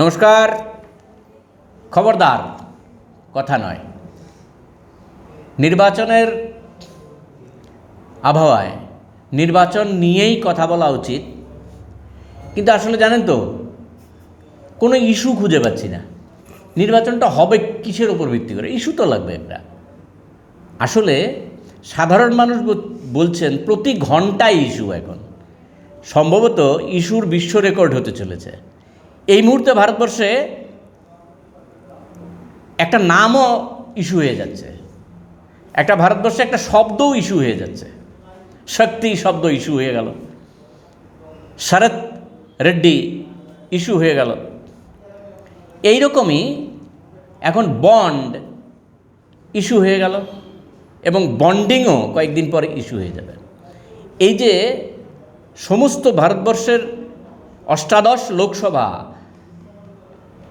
নমস্কার। খবরদার, কথা নয়। নির্বাচনের আবহাওয়ায় নির্বাচন নিয়েই কথা বলা উচিত। কিন্তু আসলে জানেন তো, কোনো ইস্যু খুঁজে পাচ্ছি না। নির্বাচনটা হবে কিসের ওপর ভিত্তি করে? ইস্যু তো লাগবে একটা। আসলে সাধারণ মানুষ বলছেন প্রতি ঘন্টায় ইস্যু এখন। সম্ভবত ইস্যুর বিশ্ব রেকর্ড হতে চলেছে। এই মুহূর্তে ভারতবর্ষে একটা নামও ইস্যু হয়ে যাচ্ছে। একটা ভারতবর্ষে একটা শব্দও ইস্যু হয়ে যাচ্ছে। শক্তি শব্দ ইস্যু হয়ে গেল। শরৎ রেড্ডি ইস্যু হয়ে গেল। এই রকমই এখন বন্ড ইস্যু হয়ে গেল এবং বন্ডিংও কয়েকদিন পরে ইস্যু হয়ে যাবে। এই যে সমস্ত ভারতবর্ষের অষ্টাদশ লোকসভা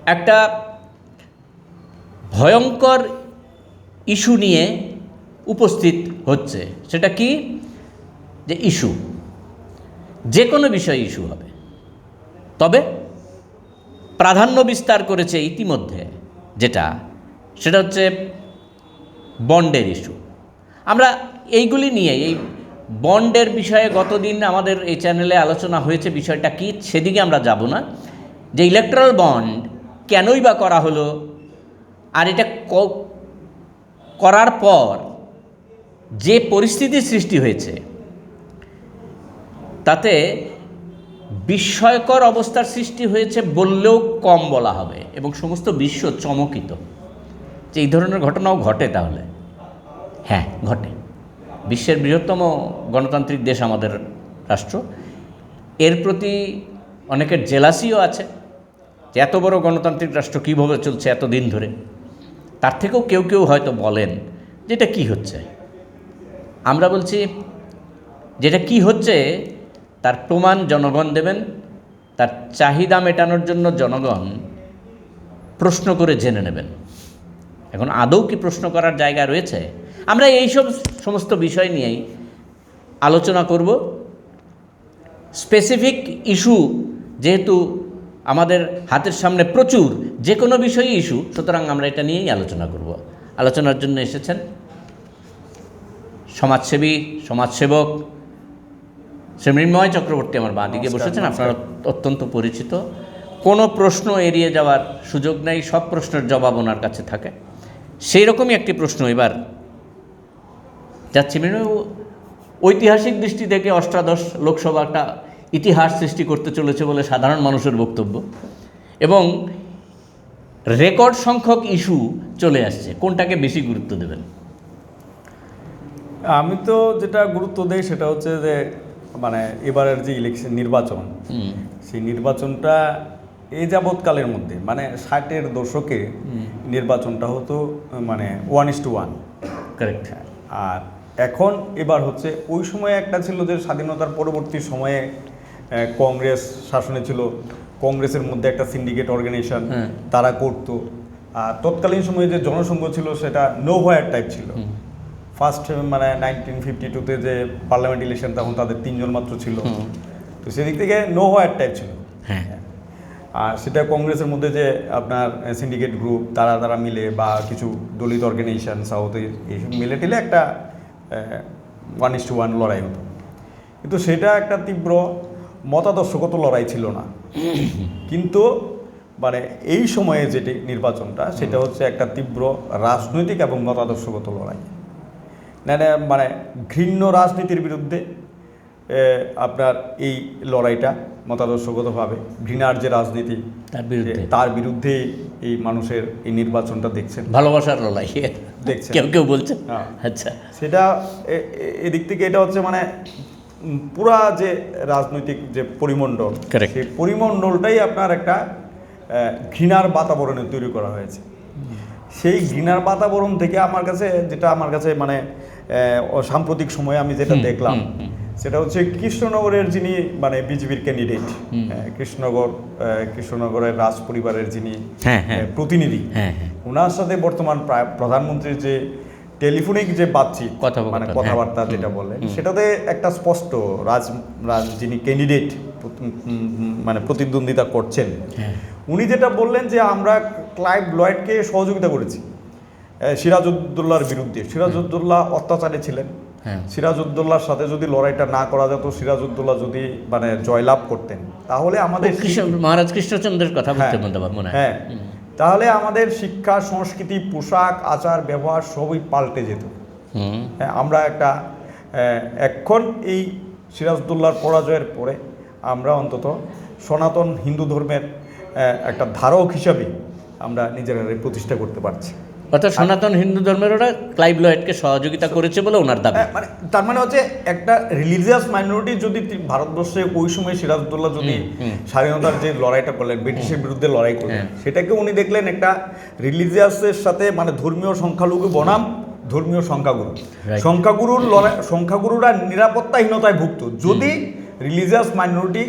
একটা ভয়ঙ্কর ইস্যু নিয়ে উপস্থিত হচ্ছে। সেটা কি? যে ইস্যু। যে কোনো বিষয়ে ইস্যু হবে। তবে প্রাধান্য বিস্তার করেছে ইতিমধ্যে যেটা, সেটা হচ্ছে বন্ডের ইস্যু। আমরা এইগুলি নিয়ে, এই বন্ডের বিষয়ে গতদিন আমাদের এই চ্যানেলে আলোচনা হয়েছে বিষয়টা কি, সেদিকে আমরা যাব না। যে ইলেকট্রাল বন্ড কেনই বা করা হলো? আর এটা করার পর যে পরিস্থিতির সৃষ্টি হয়েছে, তাতে বিস্ময়কর অবস্থার সৃষ্টি হয়েছে বললেও কম বলা হবে এবং সমস্ত বিশ্ব চমকিত। যে এই ধরনের ঘটনাও ঘটে তাহলে। হ্যাঁ ঘটে। বিশ্বের বৃহত্তম গণতান্ত্রিক দেশ আমাদের রাষ্ট্র। এর প্রতি অনেকের জেলাসিও আছে। যে এত বড় গণতান্ত্রিক রাষ্ট্র কীভাবে চলছে এত দিন ধরে? তার থেকেও কেউ কেউ হয়তো বলেন যে এটা কী হচ্ছে। আমরা বলছি যেটা কি হচ্ছে, তার প্রমাণ জনগণ দেবেন, তার চাহিদা মেটানোর জন্য জনগণ প্রশ্ন করে জেনে নেবেন। এখন আদৌ কি প্রশ্ন করার জায়গা রয়েছে? আমরা এইসব সমস্ত বিষয় নিয়েই আলোচনা করব। স্পেসিফিক ইস্যু যেহেতু আমাদের হাতের সামনে প্রচুর যে কোনো বিষয়ই ইস্যু সুতরাং আমরা এটা নিয়েই আলোচনা করব। আলোচনার জন্য এসেছেন সমাজসেবী সমাজসেবক শ্রী মৃন্ময় চক্রবর্তী আমার বাঁ দিকে বসেছেন। আপনারা অত্যন্ত পরিচিত। কোনো প্রশ্ন এড়িয়ে যাওয়ার সুযোগ নেই সব প্রশ্নের জবাব ওনার কাছে থাকে। সেই রকমই একটি প্রশ্ন এবার। যাচ্ছে মৃন্ময় ঐতিহাসিক দৃষ্টি থেকে অষ্টাদশ লোকসভা একটা ইতিহাস সৃষ্টি করতে চলেছে বলে সাধারণ মানুষের বক্তব্য। এবং রেকর্ড সংখ্যক ইস্যু চলে আসছে। কোনটাকে বেশি গুরুত্ব দেবেন? আমি তো যেটা গুরুত্ব দেই সেটা হচ্ছে যে মানে এবারের যে ইলেকশন নির্বাচন সেই নির্বাচনটা এই যাবৎকালের মধ্যে মানে ষাটের দশকে নির্বাচনটা হতো মানে one is two one correct আর এখন এবার হচ্ছে ওই সময়ে একটা ছিল যে স্বাধীনতার পরবর্তী সময়ে কংগ্রেস শাসনে ছিল। কংগ্রেসের মধ্যে একটা সিন্ডিকেট অর্গানাইজেশন হ্যাঁ। তারা করতো। আর তৎকালীন সময়ে যে জনসংঘ ছিল সেটা নো হোয়ার টাইপ ছিল। ফার্স্ট মানে নাইনটিন ফিফটি টুতে যে পার্লামেন্ট ইলেকশন তখন তাদের তিনজন মাত্র ছিল। তো সেদিক থেকে নো হোয়ার টাইপ ছিল। হ্যাঁ। আর সেটা কংগ্রেসের মধ্যে যে আপনার সিন্ডিকেট গ্রুপ তারা তারা মিলে বা কিছু দলিত অর্গানাইজেশন সাউথ এইসব মিলে টিলে একটা ওয়ান ইস টু ওয়ান লড়াই হতো। কিন্তু সেটা একটা তীব্র মতাদর্শগত লড়াই ছিল না। কিন্তু মানে এই সময়ে যেটি নির্বাচনটা সেটা হচ্ছে একটা তীব্র রাজনৈতিক এবং মতাদর্শগত লড়াই। না না, মানে ঘৃণ্য রাজনীতির বিরুদ্ধে আপনার এই লড়াইটা মতাদর্শগতভাবে ঘৃণার যে রাজনীতি তার বিরুদ্ধে। তার বিরুদ্ধে এই মানুষের এই নির্বাচনটা দেখছেন। ভালোবাসার লড়াই। দেখছেন। কেউ কেউ বলছে। হ্যাঁ। আচ্ছা। সেটা এদিক থেকে এটা হচ্ছে মানে পুরা যে রাজনৈতিক যে পরিমণ্ডল সেই পরিমণ্ডলটাই আপনার একটা ঘৃণার বাতাবরণে তৈরি করা হয়েছে সেই ঘৃণার বাতাবরণ থেকে আমার কাছে যেটা আমার কাছে মানে সাম্প্রতিক সময়ে আমি যেটা দেখলাম। সেটা হচ্ছে কৃষ্ণনগরের যিনি মানে বিজেপির ক্যান্ডিডেট। কৃষ্ণনগর কৃষ্ণনগরের রাজ পরিবারের যিনি হ্যাঁ, হ্যাঁ। প্রতিনিধি হ্যাঁ হ্যাঁ ওনার সাথে বর্তমান প্রধানমন্ত্রীর যে টেলিফোনিক যে বাতচিত মানে হ্যাঁ। কথাবার্তা যেটা বললেন সেটাতে একটা স্পষ্ট রাজ রাজ যিনি ক্যান্ডিডেট মানে প্রতিদ্বন্দ্বিতা করছেন হ্যাঁ। উনি যেটা বললেন যে আমরা ক্লাইভ লয়েডকে সহযোগিতা করেছি। সিরাজউদ্দৌলার বিরুদ্ধে। সিরাজউদ্দৌলা অত্যাচারে ছিলেন। হ্যাঁ। সিরাজউদ্দৌলার সাথে যদি লড়াইটা না করা যেত সিরাজউদ্দৌলা যদি মানে জয়লাভ করতেন তাহলে আমাদের মহারাজ কৃষ্ণচন্দ্রের কথা বলতে হ্যাঁ, মনে হয়। হ্যাঁ। তাহলে আমাদের শিক্ষা সংস্কৃতি পোশাক আচার ব্যবহার সবই পাল্টে যেত। হ্যাঁ, আমরা একটা এক্ষণ এখন এই সিরাজদুল্লার পরাজয়ের পরে আমরা অন্তত সনাতন হিন্দু ধর্মের একটা ধারক হিসাবে আমরা নিজেরা প্রতিষ্ঠা করতে পারছি। অর্থাৎ সনাতন হিন্দু ধর্মের ওরা ক্লাইভ লয়েডকে সহযোগিতা করেছে বলে ওনার দাবি। হ্যাঁ, মানে তার মানে হচ্ছে একটা রিলিজিয়াস মাইনরিটি যদি ভারতবর্ষে ওই সময় সিরাজদৌল্লাহ যদি স্বাধীনতার যে লড়াইটা করলেন ব্রিটিশের বিরুদ্ধে লড়াই করলেন হ্যাঁ। সেটাকে উনি দেখলেন একটা রিলিজিয়াসের সাথে মানে ধর্মীয় সংখ্যালঘু বনাম ধর্মীয় সংখ্যাগুরু। সংখ্যাগুরুর লড়াই সংখ্যাগুরুরা নিরাপত্তাহীনতায় ভুগত যদি রিলিজিয়াস মাইনরিটি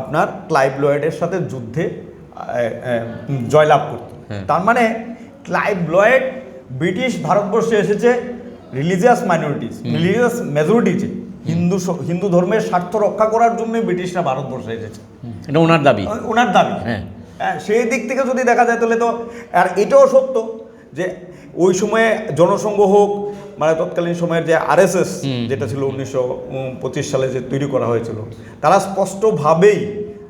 আপনার ক্লাইভ লয়েডের সাথে যুদ্ধে জয়লাভ করত। হ্যাঁ। তার মানে ক্লাইভ লয়েড ব্রিটিশ ভারতবর্ষে এসেছে রিলিজিয়াস মাইনরিটিস রিলিজিয়াস মেজরিটিতে হিন্দু হিন্দু ধর্মের স্বার্থ রক্ষা করার জন্যই ব্রিটিশরা ভারতবর্ষে এসেছে। এটা ওনার দাবি। ওনার দাবি। হ্যাঁ। হ্যাঁ সেই দিক থেকে যদি দেখা যায় তাহলে তো আর এটাও সত্য যে ওই সময়ে জনসংঘ হোক মানে তৎকালীন সময়ের যে আরএসএস যেটা ছিল উনিশশো পঁচিশ সালে যে তৈরি করা হয়েছিল তারা স্পষ্টভাবেই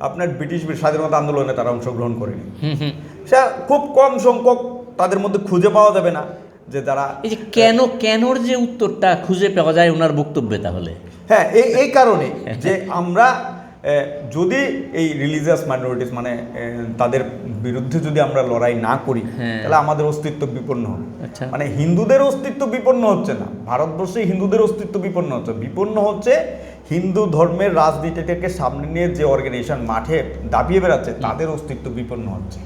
আপনার ব্রিটিশ স্বাধীনতা আন্দোলনে তারা অংশগ্রহণ করেনি। সে খুব কম সংখ্যক তাদের মধ্যে খুঁজে পাওয়া যাবে না যে যারা এই যে কেন কেনর যে উত্তরটা খুঁজে পাওয়া যায় ওনার বক্তব্যে তাহলে? হ্যাঁ এই এই কারণে যে আমরা যদি এই রিলিজিয়াস মাইনরিটিস মানে তাদের বিরুদ্ধে যদি আমরা লড়াই না করি হ্যাঁ। তাহলে আমাদের অস্তিত্ব বিপন্ন হবে। আচ্ছা। মানে হিন্দুদের অস্তিত্ব বিপন্ন হচ্ছে না। ভারতবর্ষে হিন্দুদের অস্তিত্ব বিপন্ন হচ্ছে। বিপন্ন হচ্ছে হিন্দু ধর্মের রাজনীতিটাকে সামনে নিয়ে যে অর্গানাইজেশন মাঠে দাবিয়ে বেড়াচ্ছে তাদের অস্তিত্ব বিপন্ন হচ্ছে।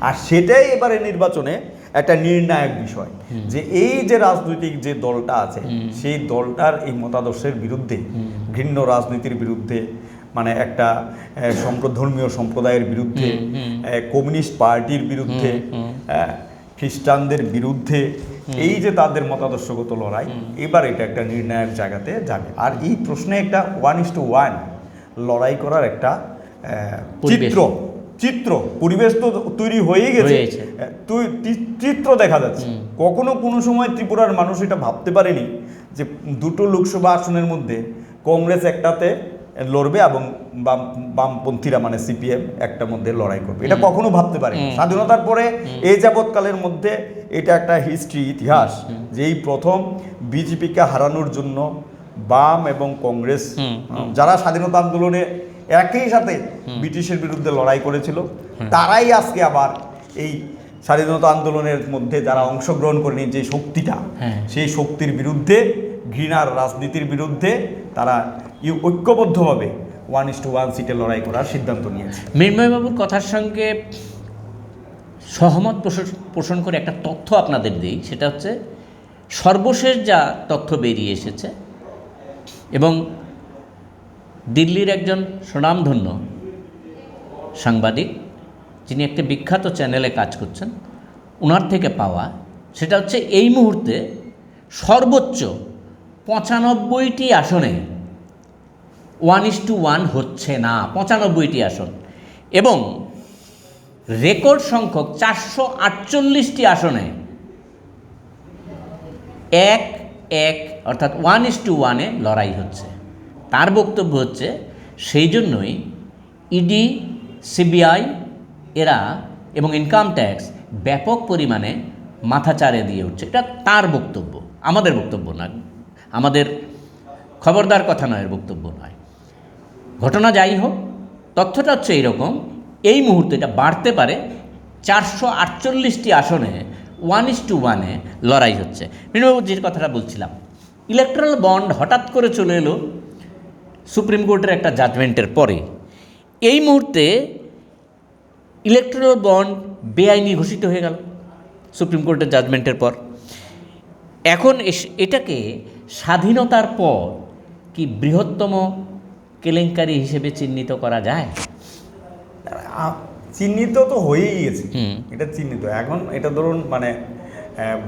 আর সেটাই এবারে নির্বাচনে একটা নির্ণায়ক বিষয় যে এই যে রাজনৈতিক যে দলটা আছে সেই দলটার এই মতাদর্শের বিরুদ্ধে ঘৃণ্য রাজনীতির বিরুদ্ধে মানে একটা আহ, সম্প্র- ধর্মীয় সম্প্রদায়ের বিরুদ্ধে কমিউনিস্ট পার্টির বিরুদ্ধে খ্রিস্টানদের বিরুদ্ধে এই যে তাদের মতাদর্শগত লড়াই এবার এটা একটা নির্ণায়ক জায়গাতে যাবে। আর এই প্রশ্নে একটা ওয়ান ইস টু ওয়ান লড়াই করার একটা চিত্র চিত্র পরিবেশ তো তৈরি হয়েই গেছে। তুই চিত্র দেখা যাচ্ছে। কখনো কোনো সময় ত্রিপুরার মানুষ এটা ভাবতে পারেনি যে দুটো লোকসভা আসনের মধ্যে কংগ্রেস একটাতে লড়বে এবং বাম বামপন্থীরা মানে সিপিএম একটা মধ্যে লড়াই করবে। এটা কখনো ভাবতে পারেনি। স্বাধীনতার পরে এই যাবৎকালের মধ্যে এটা একটা হিস্ট্রি ইতিহাস যে এই প্রথম বিজেপিকে হারানোর জন্য বাম এবং কংগ্রেস যারা স্বাধীনতা আন্দোলনে একই সাথে ব্রিটিশের বিরুদ্ধে লড়াই করেছিল। তারাই আজকে আবার এই স্বাধীনতা আন্দোলনের মধ্যে যারা অংশগ্রহণ করেনি যে শক্তিটা হ্যাঁ। সেই শক্তির বিরুদ্ধে ঘৃণার রাজনীতির বিরুদ্ধে তারা ঐক্যবদ্ধভাবে ওয়ান ইস টু ওয়ান সিটে লড়াই করার সিদ্ধান্ত নিয়েছে। মৃন্ময়বাবুর কথার সঙ্গে সহমত পোষণ- পোষণ করে একটা তথ্য আপনাদের দিই সেটা হচ্ছে সর্বশেষ যা তথ্য বেরিয়ে এসেছে এবং দিল্লির একজন সুনামধন্য সাংবাদিক, যিনি একটি বিখ্যাত চ্যানেলে কাজ করছেন ওনার থেকে পাওয়া, সেটা হচ্ছে এই মুহূর্তে সর্বোচ্চ পঁচানব্বইটি আসনে ওয়ান ইস টু ওয়ান হচ্ছে না, পঁচানব্বইটি আসন। এবং রেকর্ড সংখ্যক চারশো আটচল্লিশটি আসনে এক এক, অর্থাৎ ওয়ান ইস টু ওয়ানে লড়াই হচ্ছে। তার বক্তব্য হচ্ছে, সেই জন্যই ইডি সিবিআই এরা এবং ইনকাম ট্যাক্স ব্যাপক পরিমাণে মাথাচাড়ে দিয়ে উঠছে। এটা তার বক্তব্য, আমাদের বক্তব্য না আমাদের খবরদার কথা নয় বক্তব্য নয়। ঘটনা যাই হোক, তথ্যটা হচ্ছে এইরকম, এই মুহূর্তে এটা বাড়তে পারে চারশো আটচল্লিশটি আসনে ওয়ান ইস টু ওয়ানে লড়াই হচ্ছে। মৃণবাবু যে কথাটা বলছিলাম। ইলেকট্রাল বন্ড হঠাৎ করে চলে এলো সুপ্রিম কোর্টের একটা জাজমেন্টের পরে। এই মুহূর্তে ইলেকট্রাল বন্ড বেআইনি ঘোষিত হয়ে গেল সুপ্রিম কোর্টের জাজমেন্টের পর। এখন এটাকে স্বাধীনতার পর কি বৃহত্তম কেলেঙ্কারি হিসেবে চিহ্নিত করা যায়? চিহ্নিত তো হয়েই গেছে। এটা চিহ্নিত। এখন এটা ধরুন মানে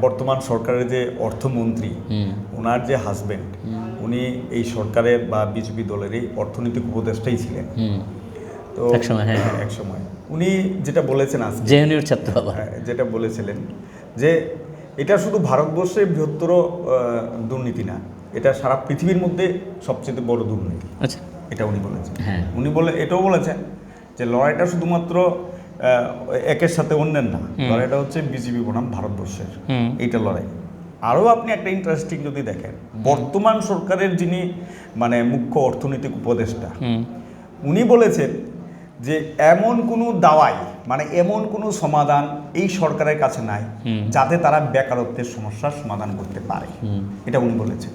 বর্তমান সরকারের যে অর্থমন্ত্রী হুম। ওনার যে হাজবেন্ড উনি এই সরকারের বা বিজেপি দলেরই অর্থনৈতিক উপদেষ্টাই ছিলেন। তো একসময়, হ্যাঁ। এক সময় উনি যেটা বলেছেন আজকে জেএনইউর ছাত্র হ্যাঁ, যেটা বলেছিলেন যে এটা শুধু ভারতবর্ষের বৃহত্তর দুর্নীতি না এটা সারা পৃথিবীর মধ্যে সবচেয়ে বড় দুর্নীতি। আচ্ছা। এটা উনি বলেছেন। হ্যাঁ। উনি বলে এটাও বলেছেন যে লড়াইটা শুধুমাত্র একের সাথে অন্যের না লড়াইটা হচ্ছে বিজেপি বনাম ভারতবর্ষের। এইটা লড়াই। আরও আপনি একটা ইন্টারেস্টিং যদি দেখেন বর্তমান সরকারের যিনি মানে মুখ্য অর্থনৈতিক উপদেষ্টা উনি বলেছেন যে এমন কোনো দাওয়াই মানে এমন কোনো সমাধান এই সরকারের কাছে নাই যাতে তারা বেকারত্বের সমস্যার সমাধান করতে পারে। এটা উনি বলেছেন।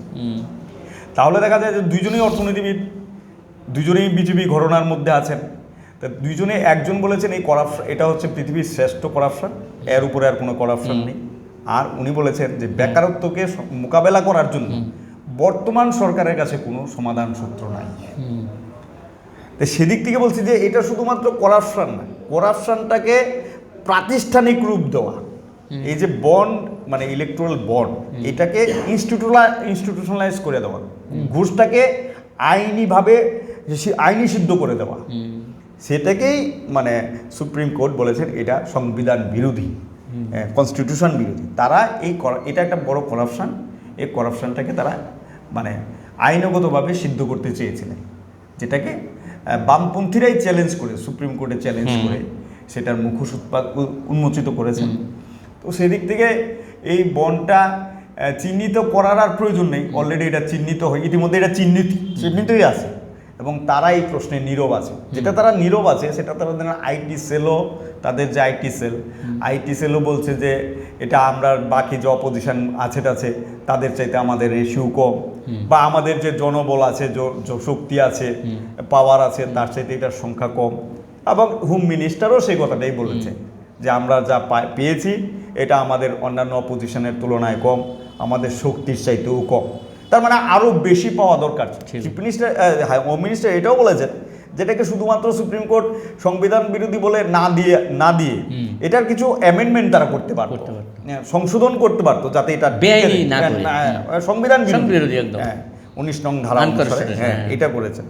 তাহলে দেখা যায় যে দুইজনেই অর্থনীতিবিদ দুজনেই বিজেপি ঘটনার মধ্যে আছেন। তা দুইজনে একজন বলেছেন এই করাপশন এটা হচ্ছে পৃথিবীর শ্রেষ্ঠ করাপশন এর উপরে আর কোনো করাপশন নেই। আর উনি বলেছেন যে বেকারত্বকে মোকাবেলা করার জন্য বর্তমান সরকারের কাছে কোনো সমাধান সূত্র নাই। তো সেদিক থেকে বলছি যে এটা শুধুমাত্র করাপশন না করাপশনটাকে প্রাতিষ্ঠানিক রূপ দেওয়া। এই যে বন্ড মানে ইলেকট্রাল বন্ড এটাকে ইনস্টিটিউলা ইনস্টিটিউশনালাইজ করে দেওয়া। ঘুষটাকে আইনিভাবে আইনি সিদ্ধ করে দেওয়া। সেটাকেই মানে সুপ্রিম কোর্ট বলেছেন এটা সংবিধান বিরোধী। কনস্টিটিউশন বিরোধী। তারা এই এটা একটা বড় করাপশন এই করাপশনটাকে তারা মানে আইনগতভাবে সিদ্ধ করতে চেয়েছিলেন। যেটাকে বামপন্থীরাই চ্যালেঞ্জ করে সুপ্রিম কোর্টে চ্যালেঞ্জ করে সেটার মুখোশ উৎপাদ উন্মোচিত করেছেন। তো সেদিক থেকে এই বনটা চিহ্নিত করার আর প্রয়োজন নেই। অলরেডি এটা চিহ্নিত হয় ইতিমধ্যে এটা চিহ্নিত চিহ্নিতই আছে। এবং তারা এই প্রশ্নে নীরব আছে। যেটা তারা নীরব আছে সেটা তারা আইটি সেলও তাদের যে আইটি সেল। আইটি সেলও বলছে যে এটা আমরা বাকি যে অপোজিশন আছে টাছে তাদের চাইতে আমাদের রেশিও কম। বা আমাদের যে জনবল আছে শক্তি আছে পাওয়ার আছে তার চাইতে এটার সংখ্যা কম। এবং হোম মিনিস্টারও সেই কথাটাই বলেছে। যে আমরা যা পেয়েছি এটা আমাদের অন্যান্য অপোজিশনের তুলনায় কম আমাদের শক্তির চাইতেও কম। তার মানে আরও বেশি পাওয়া দরকার। চিফ মিনিস্টার হোম মিনিস্টার এটাও বলেছেন যেটাকে শুধুমাত্র সুপ্রিম কোর্ট সংবিধান বিরোধী বলে না দিয়ে না দিয়ে এটার কিছু অ্যামেন্ডমেন্ট তারা করতে পারতো করতে পারতো। হ্যাঁ, সংশোধন করতে পারতো যাতে এটা হ্যাঁ। হ্যাঁ, সংবিধান একদম। হ্যাঁ উনিশ নং ধারা অনুসারে, হ্যাঁ। এটা করেছেন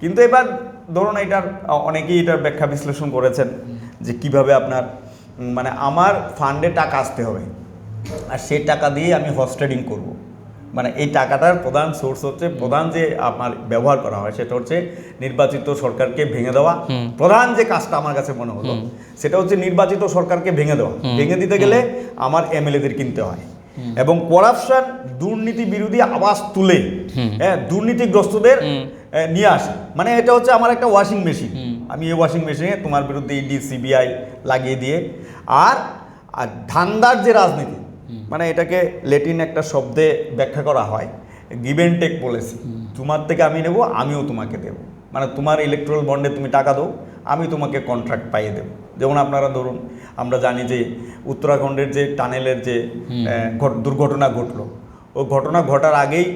কিন্তু এবার ধরুন এটার অনেকেই এটার ব্যাখ্যা বিশ্লেষণ করেছেন যে কীভাবে আপনার মানে আমার ফান্ডে টাকা আসতে হবে আর সে টাকা দিয়ে আমি হর্স ট্রেডিং করব মানে এই টাকাটার প্রধান সোর্স হচ্ছে প্রধান যে আপনার ব্যবহার করা হয় সেটা হচ্ছে নির্বাচিত সরকারকে ভেঙে দেওয়া। প্রধান যে কাজটা আমার কাছে মনে হলো সেটা হচ্ছে নির্বাচিত সরকারকে ভেঙে দেওয়া। ভেঙে দিতে গেলে আমার এমএলএদের কিনতে হয়। এবং করাপশন দুর্নীতি বিরোধী আওয়াজ তুলে হ্যাঁ দুর্নীতিগ্রস্তদের। নিয়ে আসে। মানে এটা হচ্ছে আমার একটা ওয়াশিং মেশিন আমি এই ওয়াশিং মেশিনে তোমার বিরুদ্ধে ইডি সিবিআই লাগিয়ে দিয়ে আর ধান্দার যে রাজনীতি মানে এটাকে লেটিন একটা শব্দে ব্যাখ্যা করা হয়। গিভেন টেক পলিসি তোমার থেকে আমি নেব আমিও তোমাকে দেব। মানে তোমার ইলেকট্রাল বন্ডে তুমি টাকা দাও আমি তোমাকে কন্ট্রাক্ট পাইয়ে দেবো। যেমন আপনারা ধরুন আমরা জানি যে উত্তরাখণ্ডের যে টানেলের যে দুর্ঘটনা ঘটলো ও ঘটনা ঘটার আগেই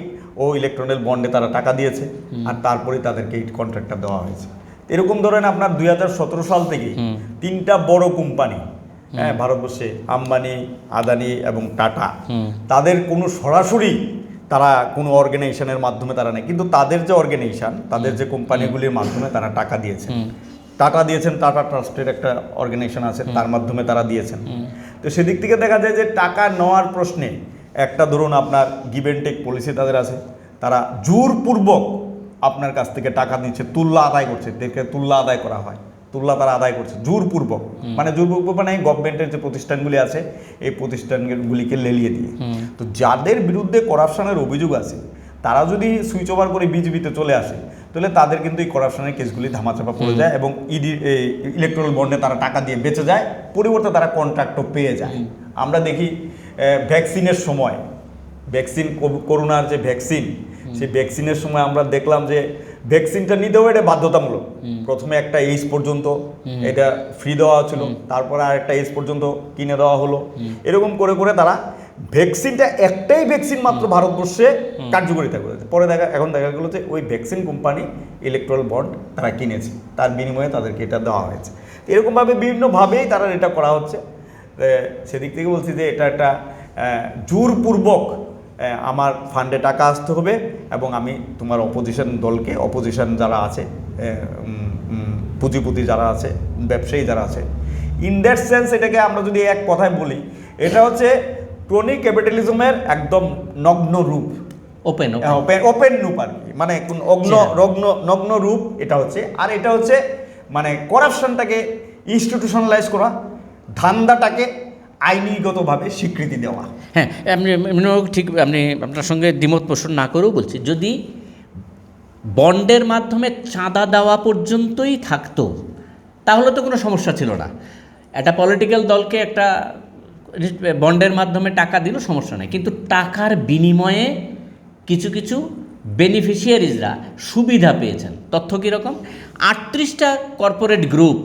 ও ইলেকট্রনিক বন্ডে তারা টাকা দিয়েছে আর তারপরেই তাদেরকে এই কন্ট্রাক্টটা দেওয়া হয়েছে। এরকম ধরেন আপনার দু হাজার সতেরো সাল থেকে তিনটা বড় কোম্পানি হ্যাঁ ভারতবর্ষে আম্বানি আদানি এবং টাটা। তাদের কোনো সরাসরি তারা কোনো অর্গানাইজেশনের মাধ্যমে তারা নেই। কিন্তু তাদের যে অর্গানাইজেশন তাদের যে কোম্পানিগুলির মাধ্যমে তারা টাকা দিয়েছে হুম। টাটা দিয়েছেন টাটা ট্রাস্টের একটা অর্গানাইজেশন আছে তার মাধ্যমে তারা দিয়েছেন। তো সেদিক থেকে দেখা যায় যে টাকা নেওয়ার প্রশ্নে একটা ধরুন আপনার গিভেন টেক পলিসি তাদের আছে। তারা জোরপূর্বক আপনার কাছ থেকে টাকা নিচ্ছে তুল্লা আদায় করছে দেখে তুল্লা আদায় করা হয়। তুল্লা তারা আদায় করছে জোরপূর্বক। মানে জোরপূর্বক মানে গভর্নমেন্টের যে প্রতিষ্ঠানগুলি আছে এই প্রতিষ্ঠানগুলিকে লেলিয়ে দিয়ে। তো যাদের বিরুদ্ধে করাপশনের অভিযোগ আছে তারা যদি সুইচ ওভার করে বিজেপিতে চলে আসে তাহলে তাদের কিন্তু এই করাপশনের কেসগুলি ধামাচাপা পড়ে যায় এবং ইডি ইলেকট্রাল বন্ডে তারা টাকা দিয়ে বেঁচে যায় পরিবর্তে তারা কন্ট্রাক্টও পেয়ে যায়। আমরা দেখি ভ্যাকসিনের সময় ভ্যাকসিন করোনার যে ভ্যাকসিন সেই ভ্যাকসিনের সময় আমরা দেখলাম যে ভ্যাকসিনটা নিতেও এটা বাধ্যতামূলক। প্রথমে একটা এইজ পর্যন্ত এটা ফ্রি দেওয়া ছিল তারপরে আর একটা এইজ পর্যন্ত কিনে দেওয়া হলো। এরকম করে করে তারা ভ্যাকসিনটা একটাই ভ্যাকসিন মাত্র ভারতবর্ষে কার্যকরিতা করেছে। পরে দেখা এখন দেখা গেলো যে ওই ভ্যাকসিন কোম্পানি ইলেকট্রাল বন্ড তারা কিনেছে। তার বিনিময়ে তাদেরকে এটা দেওয়া হয়েছে। এরকমভাবে বিভিন্নভাবেই তারা এটা করা হচ্ছে। সেদিক থেকে বলছি যে এটা একটা জোরপূর্বক আমার ফান্ডে টাকা আসতে হবে এবং আমি তোমার অপোজিশন দলকে অপোজিশন যারা আছে উম, যারা আছে ব্যবসায়ী যারা আছে ইন দ্যাট সেন্স এটাকে আমরা যদি এক কথায় বলি এটা হচ্ছে ক্রনি ক্যাপিটালিজমের একদম নগ্ন রূপ। ওপেন ওপেন ওপেন রূপ আর কি। মানে কোন অগ্ন। রগ্ন নগ্ন রূপ এটা হচ্ছে। আর এটা হচ্ছে মানে করাপশনটাকে ইনস্টিটিউশনালাইজ করা ধান্দাটাকে আইনিগতভাবে স্বীকৃতি দেওয়া। হ্যাঁ আপনি ঠিক আপনি আপনার সঙ্গে দ্বিমত পোষণ না করেও বলছি, যদি বন্ডের মাধ্যমে চাঁদা দেওয়া পর্যন্তই থাকতো, তাহলে তো কোনো সমস্যা ছিল না। একটা পলিটিক্যাল দলকে একটা বন্ডের মাধ্যমে টাকা দিল সমস্যা নেই। কিন্তু টাকার বিনিময়ে কিছু কিছু বেনিফিশিয়ারিজরা সুবিধা পেয়েছেন। তথ্য কীরকম আটত্রিশটা কর্পোরেট গ্রুপ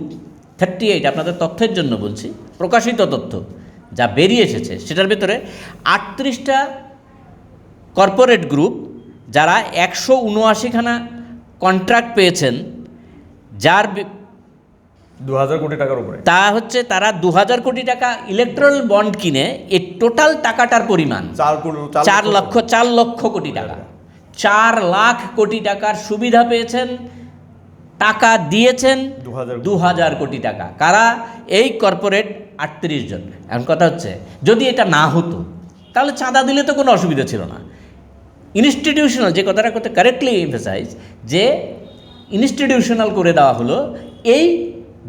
থার্টি এইট আপনাদের তথ্যের জন্য বলছি, প্রকাশিত তথ্য। যা বেরিয়ে এসেছে সেটার ভেতরে আটত্রিশটা কর্পোরেট গ্রুপ যারা একশো উনআশিখানা কন্ট্রাক্ট পেয়েছেন যার দু হাজার কোটি টাকার উপরে। তা হচ্ছে তারা দু হাজার কোটি টাকা ইলেকট্রাল বন্ড কিনে এই টোটাল টাকাটার পরিমাণ চার লক্ষ। চার লক্ষ কোটি টাকা। চার লাখ কোটি টাকার সুবিধা পেয়েছেন টাকা দিয়েছেন 2000 দু হাজার কোটি টাকা। কারা? এই কর্পোরেট আটত্রিশ জন। এখন কথা হচ্ছে যদি এটা না হতো তাহলে চাঁদা দিলে তো কোনো অসুবিধা ছিল না। ইনস্টিটিউশনাল যে কথাটা করতে কারেক্টলি এমফেসাইজ যে ইনস্টিটিউশনাল করে দেওয়া হলো এই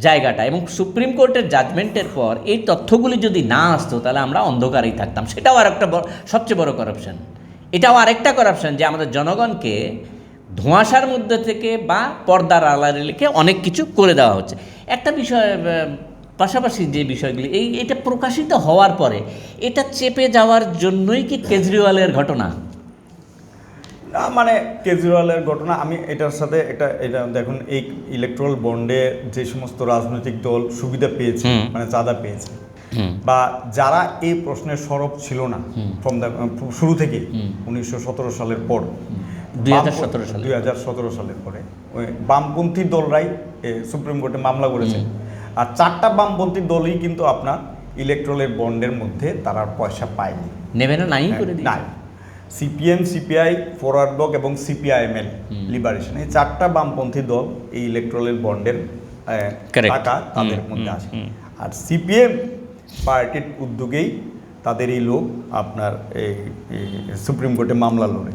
জায়গাটা এবং সুপ্রিম কোর্টের জাজমেন্টের পর এই তথ্যগুলি যদি না আসতো তাহলে আমরা অন্ধকারেই থাকতাম। সেটাও আর একটা সবচেয়ে বড় করাপশন এটাও আরেকটা করাপশন যে আমাদের জনগণকে ধোঁয়াশার মধ্যে থেকে বা পর্দার আড়ালে রেখে অনেক কিছু করে দেওয়া হচ্ছে। একটা বিষয় পাশাপাশি যে বিষয়গুলি এই এটা প্রকাশিত হওয়ার পরে এটা চেপে যাওয়ার জন্যই কি কেজরিওয়ালের ঘটনা? না মানে কেজরিওয়ালের ঘটনা আমি এটার সাথে এটা এটা দেখুন এই ইলেকট্রাল বন্ডে যে সমস্ত রাজনৈতিক দল সুবিধা পেয়েছে মানে চাঁদা পেয়েছে বা যারা এই প্রশ্নের সরব ছিল না ফ্রম দ্য শুরু থেকে উনিশশো সতেরো সালের পর। 2017 সালে। দুই হাজার সতেরো সালের পরে। ওই বামপন্থী দলরাই সুপ্রিম কোর্টে মামলা করেছে। আর চারটা বামপন্থী দলই কিন্তু আপনার ইলেকট্রলের বন্ডের মধ্যে তারা পয়সা পায়নি। নেবে না নাই করে নাই। সিপিএম সিপিআই ফরওয়ার্ড ব্লক এবং সিপিআইএমএল লিবারেশন এই চারটা বামপন্থী দল এই ইলেকট্রলের বন্ডের টাকা তাদের মধ্যে আছে আর সিপিএম পার্টির উদ্যোগেই তাদের এই লোক আপনার এই সুপ্রিম কোর্টে মামলা লড়ে।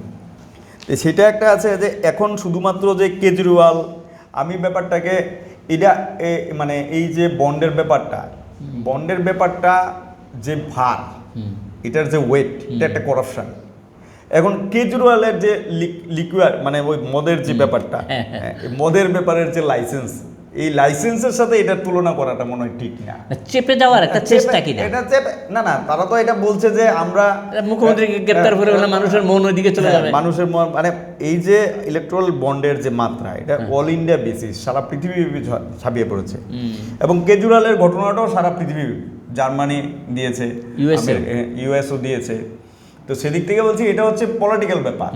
সেটা একটা আছে যে এখন শুধুমাত্র যে কেজরিওয়াল আমি ব্যাপারটাকে এটা মানে এই যে বন্ডের ব্যাপারটা বন্ডের ব্যাপারটা যে ভার এটার যে ওয়েট এটা একটা করাপশন এখন কেজরিওয়ালের যে লিকুয়ার মানে ওই মদের যে ব্যাপারটা হ্যাঁ, হ্যাঁ। হ্যাঁ, মদের ব্যাপারের যে লাইসেন্স এই লাইসেন্সের সাথে এটার তুলনা করাটা মনে হয় ঠিক না। চেপে যাওয়ার একটা চেষ্টা কি এটা চেপে না না তারা তো এটা বলছে যে আমরা মুখ্যমন্ত্রীকে গ্রেপ্তার করে মানুষের মন ওইদিকে চলে হ্যাঁ, যাবে। মানুষের মন মানে এই যে ইলেকট্রাল বন্ডের যে মাত্রা এটা অল ইন্ডিয়া বেসিস সারা পৃথিবী ছাপিয়ে পড়েছে। এবং কেজরিওয়ালের ঘটনাটাও সারা পৃথিবী জার্মানি দিয়েছে ইউএসও দিয়েছে। তো সেদিক থেকে বলছি এটা হচ্ছে পলিটিক্যাল ব্যাপার।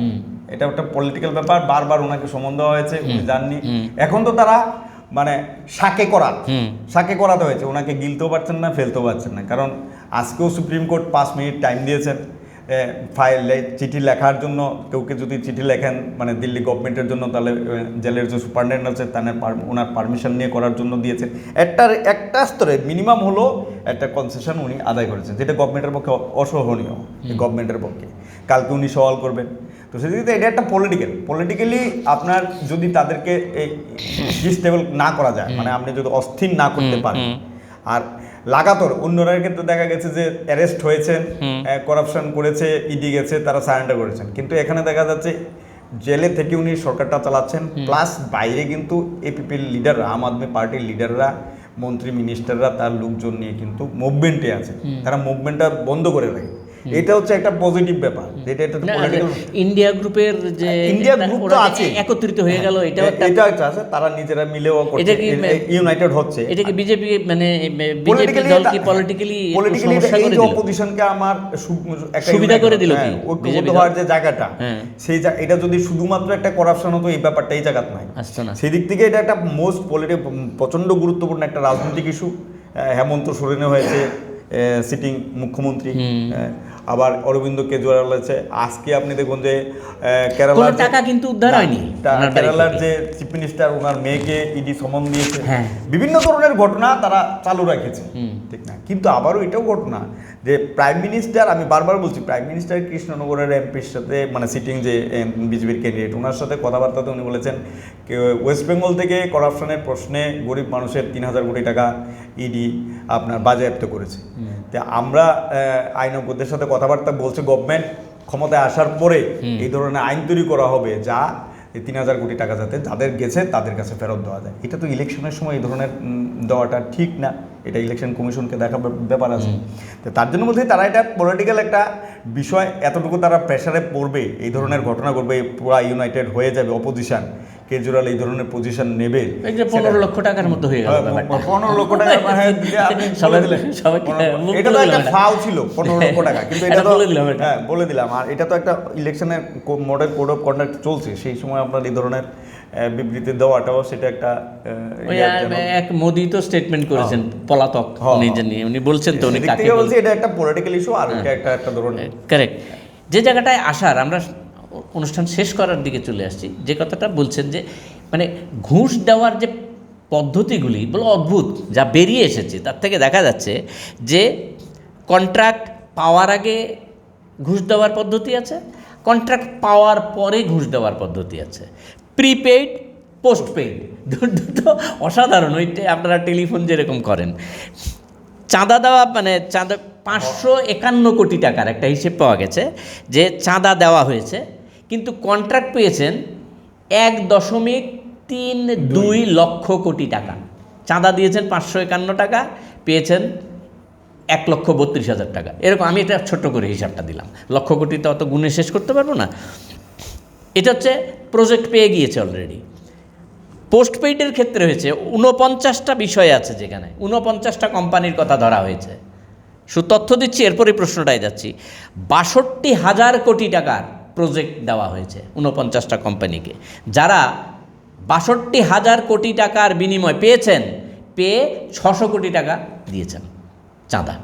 এটা একটা পলিটিক্যাল ব্যাপার বারবার ওনাকে দেওয়া হয়েছে উনি জাননি এখন তো তারা মানে সাকে করা হুম। সাকে করাতে হয়েছে। ওনাকে গিলতেও পারছেন না ফেলতেও পারছেন না। কারণ আজকেও সুপ্রিম কোর্ট পাঁচ মিনিট টাইম দিয়েছেন। ফাইল চিঠি লেখার জন্য কেউকে যদি চিঠি লেখেন মানে দিল্লি গভর্নমেন্টের জন্য তাহলে জেলের যে সুপারিনটেন্ডেন্ট আছে তাদের ওনার পারমিশন নিয়ে করার জন্য দিয়েছে একটা একটা স্তরে মিনিমাম হলো একটা কনসেশন উনি আদায় করেছেন যেটা গভর্নমেন্টের পক্ষে অসহনীয় গভর্নমেন্টের পক্ষে। কালকে উনি সওয়াল করবেন। তো সেদিকে এটা একটা পলিটিক্যাল পলিটিক্যালি আপনার যদি তাদেরকে এই স্টেবল না করা যায় মানে আপনি যদি অস্থির না করতে পারেন। আর লাগাতার অন্যরা ক্ষেত্রে দেখা গেছে যে অ্যারেস্ট হয়েছেন করাপশন করেছে ইডি গেছে তারা সারেন্ডার করেছেন। কিন্তু এখানে দেখা যাচ্ছে জেলে থেকে উনি সরকারটা চালাচ্ছেন প্লাস বাইরে কিন্তু এপিপির লিডাররা আম আদমি পার্টির লিডাররা মন্ত্রী মিনিস্টাররা তার লোকজন নিয়ে কিন্তু মুভমেন্টে আছে। তারা মুভমেন্টটা বন্ধ করে রাখে এটা হচ্ছে একটা পজিটিভ ব্যাপার। যেটা একটা ইন্ডিয়া গ্রুপের যে ইন্ডিয়া গ্রুপ তো আছে একত্রিত হয়ে গেল এটাও একটা এটা একটা আছে তারা নিজেরা মিলেও করছে এটা ইউনাইটেড হচ্ছে। এটা কি বিজেপি মানে বিজেপি দল কি এটা- পলিটিক্যালি এই যে অপোজিশনকে আমার সুবিধা করে দিল হ্যাঁ, কি? দল? হওয়ার যে জায়গাটা হ্যাঁ। সেই এটা যদি শুধুমাত্র একটা করাপশন হতো এই ব্যাপারটা এই জায়গাত নাই। সেই দিক থেকে এটা একটা মোস্ট পলিটি প্রচণ্ড গুরুত্বপূর্ণ একটা রাজনৈতিক ইস্যু হেমন্ত সোরেনে হয়েছে সিটিং মুখ্যমন্ত্রী। আবার অরবিন্দ কেজরিওয়াল আছে আজকে আপনি দেখুন যে কেরালার টাকা কিন্তু উদ্ধার হয়নি। কেরালার যে চিফ মিনিস্টার ওনার মেয়েকে ইডি সমন দিয়েছে। হ্যাঁ। বিভিন্ন ধরনের ঘটনা তারা চালু রেখেছে। ঠিক না? কিন্তু আবারও এটাও ঘটনা। যে প্রাইম মিনিস্টার আমি বারবার বলছি প্রাইম মিনিস্টার কৃষ্ণনগরের এমপির সাথে মানে সিটিং যে বিজেপির ক্যান্ডিডেট ওনার সাথে কথাবার্তাতে উনি বলেছেন ওয়েস্ট বেঙ্গল থেকে করাপশনের প্রশ্নে গরিব মানুষের তিন হাজার কোটি টাকা ইডি আপনার বাজেয়াপ্ত করেছে। তা আমরা আইনজ্ঞদের সাথে কথাবার্তা বলছে গভর্নমেন্ট ক্ষমতায় আসার পরে এই ধরনের আইন তৈরি করা হবে যা এই তিন হাজার কোটি টাকা যাতে যাদের গেছে তাদের কাছে ফেরত দেওয়া যায়। এটা তো ইলেকশনের সময় এই ধরনের দেওয়াটা ঠিক না। এটা ইলেকশন কমিশনকে দেখা ব্যাপার আছে। তো তার জন্য বলছি তারা এটা পলিটিক্যাল একটা বিষয় এতটুকু তারা প্রেশারে পড়বে এই ধরনের ঘটনা ঘটবে পুরা ইউনাইটেড হয়ে যাবে অপোজিশন কেজরিওয়াল এই ধরনের পজিশন নেবে। এই যে পনেরো লক্ষ টাকার মতো হয়ে গেল হ্যাঁ, পনেরো লক্ষ টাকা হ্যাঁ, দিলেন। সবাইকে পনেরো- এটা তো একটা ফাও ছিল পনেরো লক্ষ টাকা কিন্তু এটা তো বলে দিলাম হ্যাঁ বলে দিলাম। আর এটা তো একটা ইলেকশনের মডেল কোড অফ কন্ডাক্ট চলছে সেই সময় আপনার এই ধরনের বিবৃতি দেওয়াটাও সেটা একটা এক মোদি তো স্টেটমেন্ট করেছেন পলাতক হ্যাঁ, উনি হ্যাঁ। নিয়ে- উনি বলছেন তো উনি কাকে বলছি এটা একটা পলিটিক্যাল ইস্যু আর এটা একটা একটা ধরুন কারেক্ট যে জায়গাটায় আসার আমরা অনুষ্ঠান শেষ করার দিকে চলে আসছি যে কথাটা বলছেন যে মানে ঘুষ দেওয়ার যে পদ্ধতিগুলি বলো অদ্ভুত যা বেরিয়ে এসেছে তার থেকে দেখা যাচ্ছে যে কন্ট্রাক্ট পাওয়ার আগে ঘুষ দেওয়ার পদ্ধতি আছে কন্ট্রাক্ট পাওয়ার পরে ঘুষ দেওয়ার পদ্ধতি আছে। প্রিপেইড পোস্টপেইড দুটো অসাধারণ ওইটা আপনারা টেলিফোন যেরকম করেন। চাঁদা দেওয়া মানে চাঁদা পাঁচশো একান্ন কোটি টাকার একটা হিসেব পাওয়া গেছে যে চাঁদা দেওয়া হয়েছে কিন্তু কন্ট্রাক্ট পেয়েছেন এক দশমিক তিন দুই লক্ষ কোটি টাকা। চাঁদা দিয়েছেন পাঁচশো একান্ন টাকা পেয়েছেন এক লক্ষ বত্রিশ হাজার টাকা। এরকম আমি এটা ছোট্ট করে হিসাবটা দিলাম। লক্ষ কোটি তো অত গুণে শেষ করতে পারব না। এটা হচ্ছে প্রজেক্ট পেয়ে গিয়েছে অলরেডি পোস্টপেইডের ক্ষেত্রে হয়েছে উনপঞ্চাশটা বিষয় আছে যেখানে উনপঞ্চাশটা কোম্পানির কথা ধরা হয়েছে। শুধু তথ্য দিচ্ছি এরপরে প্রশ্নটায় যাচ্ছি। বাষট্টি হাজার কোটি টাকার প্রজেক্ট দেওয়া হয়েছে উনপঞ্চাশটা কোম্পানিকে যারা বাষট্টি হাজার কোটি টাকার বিনিময় পেয়েছেন, পেয়ে ছশো কোটি টাকা দিয়েছেন, চাঁদা।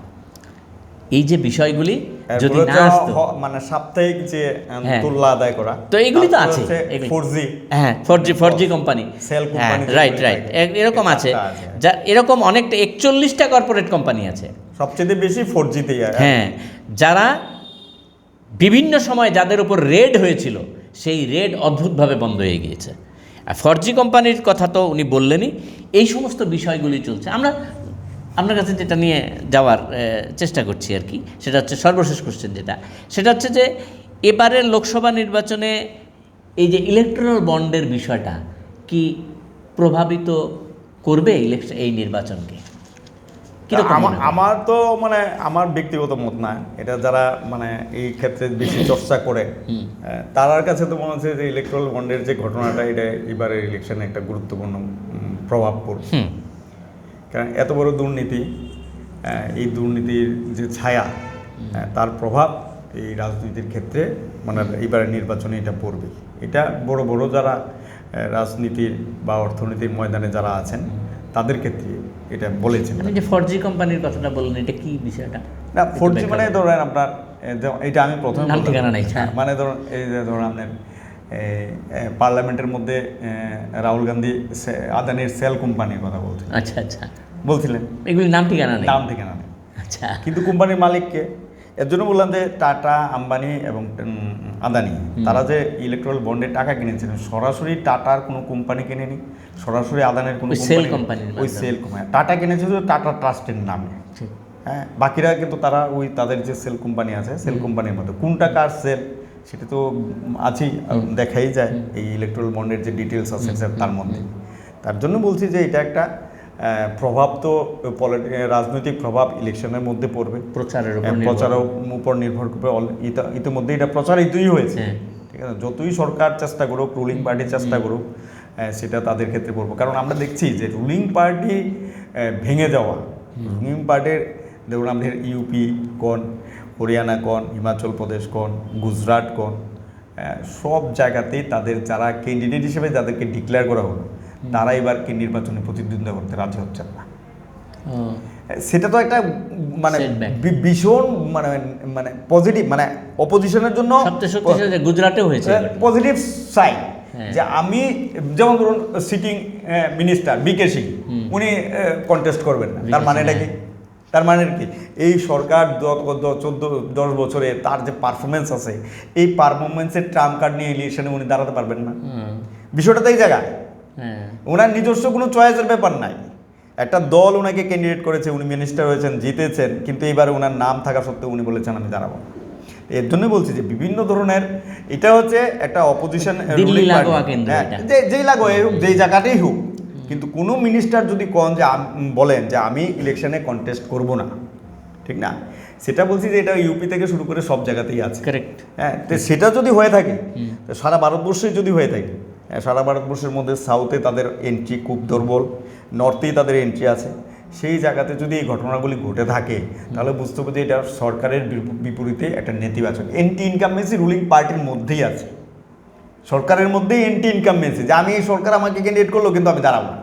এই যে বিষয়গুলি যদি না আসতো মানে সাপ্তাহিক যে হ্যাঁ। তুল্লা আদায় করা। তো এগুলি তো আছে। এগুলি। ফোর জি হ্যাঁ four G four G company right right এরকম আছে। যা এরকম অনেকটা একচল্লিশটা কর্পোরেট কোম্পানি আছে। সবচেয়ে বেশি ফোর জিতেই হ্যাঁ যারা বিভিন্ন সময় যাদের উপর রেড হয়েছিল সেই রেড অদ্ভুতভাবে বন্ধ হয়ে গিয়েছে। আর ফরজি কোম্পানির কথা তো উনি বললেনই। এই সমস্ত বিষয়গুলি চলছে। আমরা আপনার কাছে যেটা নিয়ে যাওয়ার চেষ্টা করছি আর কি সেটা হচ্ছে সর্বশেষ কোশ্চেন যেটা। সেটা হচ্ছে যে এবারের লোকসভা নির্বাচনে এই যে ইলেকট্রাল বন্ডের বিষয়টা কি প্রভাবিত করবে ইলেকশন এই নির্বাচনকে? আমার তো মানে আমার ব্যক্তিগত মত না। এটা যারা মানে এই ক্ষেত্রে বেশি চর্চা করে তারার কাছে তো মনে হচ্ছে যে ইলেকট্রাল বন্ডের যে ঘটনাটা এটা এবারের ইলেকশনে একটা গুরুত্বপূর্ণ প্রভাব পড়বে। কারণ এত বড় দুর্নীতি এই দুর্নীতির যে ছায়া তার প্রভাব এই রাজনীতির ক্ষেত্রে মানে এবারের নির্বাচনে এটা পড়বে। এটা বড় বড় যারা রাজনীতির বা অর্থনীতির ময়দানে যারা আছেন তাদের ক্ষেত্রে এটা বলেছেন। আপনি যে ফোর জি কোম্পানির কথাটা বললেন এটা কি বিষয়টা? না ফোর জি মানে ধরেন আপনার এটা আমি প্রথমে ঠিকানা নেই, হ্যাঁ। মানে ধরুন এই যে ধরুন আপনার পার্লামেন্টের মধ্যে রাহুল গান্ধী আদানির সেল কোম্পানির কথা বলছেন আচ্ছা আচ্ছা। বলছিলেন? এগুলি নাম ঠিকানা নেই? নাম ঠিকানা নেই। আচ্ছা। কিন্তু কোম্পানির মালিককে এর জন্য বললাম যে টাটা আম্বানি এবং আদানি তারা যে ইলেকট্রাল বন্ডে টাকা কিনেছেন সরাসরি টাটার কোনো কোম্পানি কিনেনি সরাসরি আদানির কোনো সেল কোম্পানি- ওই সেল কোম্পানি টাটা কিনেছে তো টাটা ট্রাস্টের নামে। হ্যাঁ বাকিরা কিন্তু তারা ওই তাদের যে সেল কোম্পানি আছে সেল কোম্পানির মধ্যে। কোনটা কার সেল সেটা তো আছেই দেখাই যায় এই ইলেকট্রাল বন্ডের যে ডিটেলস আছে স্যার তার মধ্যে তার জন্য বলছি যে এটা একটা প্রভাব তো রাজনৈতিক প্রভাব ইলেকশনের মধ্যে পড়বে। প্রচারের উপর হ্যাঁ, প্রচারের উপর নির্ভর করবে ইতিমধ্যে এটা প্রচারিতই হয়েছে। হ্যাঁ। ঠিক আছে? যতই সরকার চেষ্টা করুক রুলিং পার্টি চেষ্টা করুক সেটা তাদের ক্ষেত্রে পড়ব। কারণ আমরা দেখছি যে রুলিং পার্টি ভেঙে যাওয়া রুলিং পার্টির ধরুন আমাদের ইউপি কোন হরিয়ানা কোন হিমাচল প্রদেশ কোন গুজরাট কোন সব জায়গাতেই তাদের যারা ক্যান্ডিডেট হিসেবে যাদেরকে ডিক্লেয়ার করা হলো তারা এবার কি নির্বাচনে প্রতিদ্বন্দ্বিতা করতে রাজি হচ্ছেন না। সেটা তো একটা মানে ভীষণ মানে মানে পজিটিভ মানে অপোজিশনের জন্য গুজরাটেও হয়েছে পজিটিভ সাইড হ্যাঁ। যে আমি যেমন ধরুন সিটিং মিনিস্টার বিকে সিং উনি কন্টেস্ট করবেন না। তার VK মানেটা কি? তার মানে কি? এই সরকার চোদ্দ দশ বছরে তার যে পারফরমেন্স আছে এই পারফরমেন্সের ট্রাম কার্ড নিয়ে ইলেকশনে উনি দাঁড়াতে পারবেন না। বিষয়টা তো এই জায়গায়। হ্যাঁ ওনার নিজস্ব কোনো চয়েসের ব্যাপার নাই। একটা দল ওনাকে ক্যান্ডিডেট করেছে উনি মিনিস্টার হয়েছেন জিতেছেন কিন্তু এবারে ওনার নাম থাকা সত্ত্বেও উনি বলেছেন আমি দাঁড়াবো এর জন্য বলছি যে বিভিন্ন ধরনের এটা হচ্ছে একটা অপোজিশন দিল্লি লাগোয়া কেন্দ্র যে যেই হোক যেই জায়গাটাই হোক কিন্তু কোনো মিনিস্টার যদি কন যে বলেন যে আমি ইলেকশনে কন্টেস্ট করব না ঠিক না? সেটা বলছি যে এটা ইউপি থেকে শুরু করে সব জায়গাতেই আছে। কারেক্ট হ্যাঁ তো সেটা যদি হয়ে থাকে তো সারা ভারতবর্ষে যদি হয়ে থাকে হ্যাঁ, সারা ভারতবর্ষের মধ্যে সাউথে তাদের এন্ট্রি খুব দুর্বল নর্থেই তাদের এন্ট্রি আছে। সেই জায়গাতে যদি এই ঘটনাগুলি ঘটে থাকে তাহলে বুঝতে হবে যে এটা সরকারের বিপ- বিপরীতে একটা নেতিবাচক এন্টি ইনকামেন্সি রুলিং পার্টির মধ্যেই আছে। সরকারের মধ্যেই এন্টি ইনকাম ইনকামেন্সি যে আমি এই সরকার আমাকে ক্যান্ডিডেট করল কিন্তু আমি দাঁড়াবো না।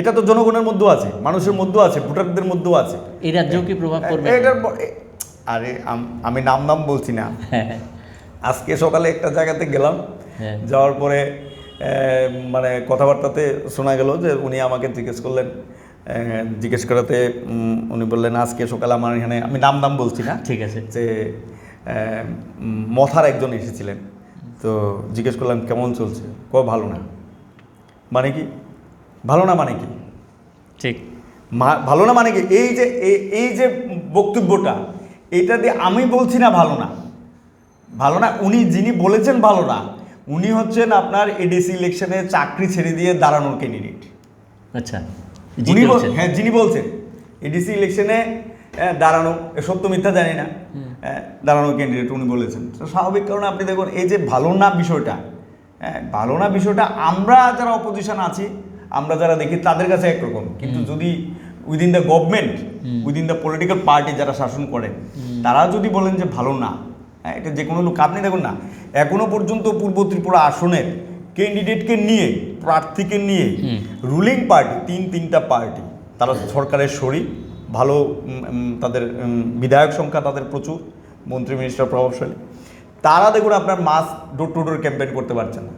এটা তো জনগণের মধ্যেও আছে মানুষের মধ্যেও আছে ভোটারদের মধ্যেও আছে। এই রাজ্যেও কি প্রভাব পড়বে? এটার আরে আমি নাম নাম বলছি না। হ্যাঁ আজকে সকালে একটা জায়গাতে গেলাম হ্যাঁ। যাওয়ার পরে মানে কথাবার্তাতে শোনা গেল যে উনি আমাকে জিজ্ঞেস করলেন জিজ্ঞেস করাতে উনি বললেন আজকে সকালে আমার এখানে আমি নাম নাম বলছি না ঠিক আছে। যে মথার একজন এসেছিলেন। তো জিজ্ঞেস করলাম কেমন চলছে? ক ভালো না। মানে কি? ভালো না মানে কি? ঠিক। মা- ভালো না মানে কি? এই যে এই- যে বক্তব্যটা এটা দিয়ে আমি বলছি না ভালো না। ভালো না উনি যিনি বলেছেন ভালো না উনি হচ্ছেন আপনার এডিসি ইলেকশনে চাকরি ছেড়ে দিয়ে দাঁড়ানোর ক্যান্ডিডেট আচ্ছা উনি হ্যাঁ যিনি বলছেন এডিসি ইলেকশনে দাঁড়ানো এ সত্য মিথ্যা জানি না। দাঁড়ানো ক্যান্ডিডেট উনি বলেছেন। তো স্বাভাবিক কারণে আপনি দেখুন এই যে ভালো না বিষয়টা হ্যাঁ ভালো না বিষয়টা আমরা যারা অপোজিশন আছি আমরা যারা দেখি তাদের কাছে একরকম কিন্তু যদি within the government within the political party যারা শাসন করেন তারা যদি বলেন যে ভালো না হ্যাঁ এটা যে কোনো লোক আপনি দেখুন না এখনও পর্যন্ত পূর্ব ত্রিপুরা আসনের ক্যান্ডিডেটকে নিয়ে প্রার্থীকে নিয়ে রুলিং পার্টি তিন তিনটা পার্টি তারা সরকারের শরীর ভালো তাদের বিধায়ক সংখ্যা তাদের প্রচুর মন্ত্রী মিনিস্টার প্রভাবশালী। তারা দেখুন আপনার mass door to door campaign করতে পারছেন না।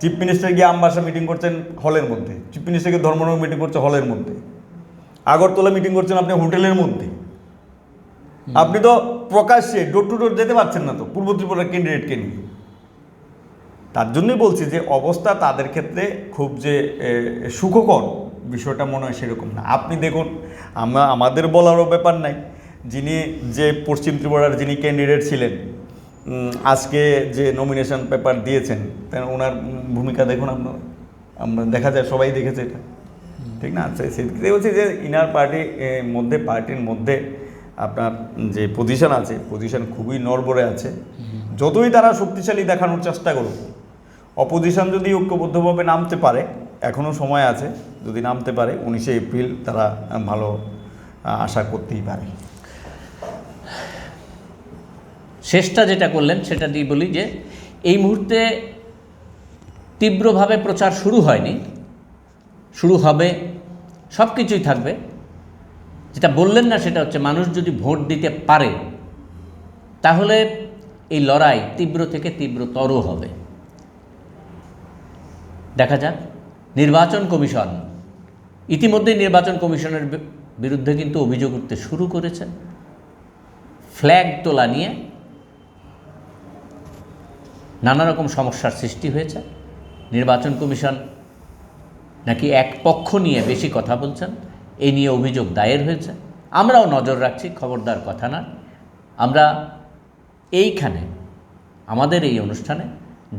চিফ মিনিস্টার গিয়ে আমবাসা মিটিং করছেন হলের মধ্যে। চিফ মিনিস্টারকে ধর্মনগর মিটিং করছে হলের মধ্যে। আগরতলা মিটিং করছেন আপনি হোটেলের মধ্যে। আপনি তো প্রকাশ্যে ডোর টু ডোর যেতে পারছেন না তো পূর্ব ত্রিপুরার ক্যান্ডিডেটকে নিয়ে। তার জন্যই বলছি যে অবস্থা তাদের ক্ষেত্রে খুব যে সুখকর। বিষয়টা মনে হয় সেরকম না। আপনি দেখুন, আমরা, আমাদের বলারও ব্যাপার নাই। যিনি যে পশ্চিম ত্রিপুরার যিনি ক্যান্ডিডেট ছিলেন আজকে যে নমিনেশন পেপার দিয়েছেন ওনার ভূমিকা দেখুন আমরা আমরা দেখা যায়, সবাই দেখেছে এটা। ঠিক না? সে- সেদিকে বলছি যে ইনার পার্টি মধ্যে পার্টির মধ্যে আপনার যে পজিশন আছে পজিশন খুবই নড়বড়ে আছে। যতই তারা শক্তিশালী দেখানোর চেষ্টা করুক অপোজিশন যদি ঐক্যবদ্ধভাবে নামতে পারে এখনও সময় আছে। যদি নামতে পারে, উনিশে এপ্রিল তারা ভালো আশা করতেই পারে। শেষটা যেটা করলেন, সেটা দিয়ে বলি যে, এই মুহূর্তে তীব্রভাবে প্রচার শুরু হয়নি। শুরু হবে, সব কিছুই থাকবে। যেটা বললেন না, সেটা হচ্ছে মানুষ যদি ভোট দিতে পারে, তাহলে এই লড়াই তীব্র থেকে তীব্রতর হবে। দেখা যাক। নির্বাচন কমিশন ইতিমধ্যেই নির্বাচন কমিশনের বিরুদ্ধে কিন্তু অভিযোগ উঠতে শুরু করেছেন। ফ্ল্যাগ তোলা নিয়ে নানা রকম সমস্যার সৃষ্টি হয়েছে। নির্বাচন কমিশন নাকি এক পক্ষ নিয়ে বেশি কথা বলছেন এই নিয়ে অভিযোগ দায়ের হয়েছে। আমরাও নজর রাখছি, খবরদার কথা না আমরা এইখানে, আমাদের এই অনুষ্ঠানে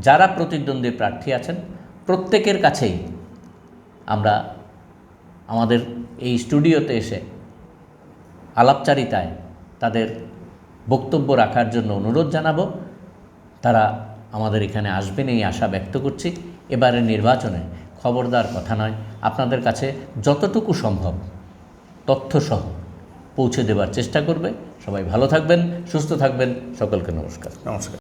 যারা প্রতিদ্বন্দ্বী প্রার্থী আছেন, প্রত্যেকের কাছেই আমরা আমাদের এই স্টুডিওতে এসে আলাপচারিতায় তাদের বক্তব্য রাখার জন্য অনুরোধ জানাব। তারা আমাদের এখানে আসবেন এই আশা ব্যক্ত করছি। এবারের নির্বাচনে খবরদার কথা নয়, আপনাদের কাছে যতটুকু সম্ভব তথ্যসহ পৌঁছে দেবার চেষ্টা করবে। সবাই ভালো থাকবেন, সুস্থ থাকবেন, সকলকে নমস্কার। নমস্কার।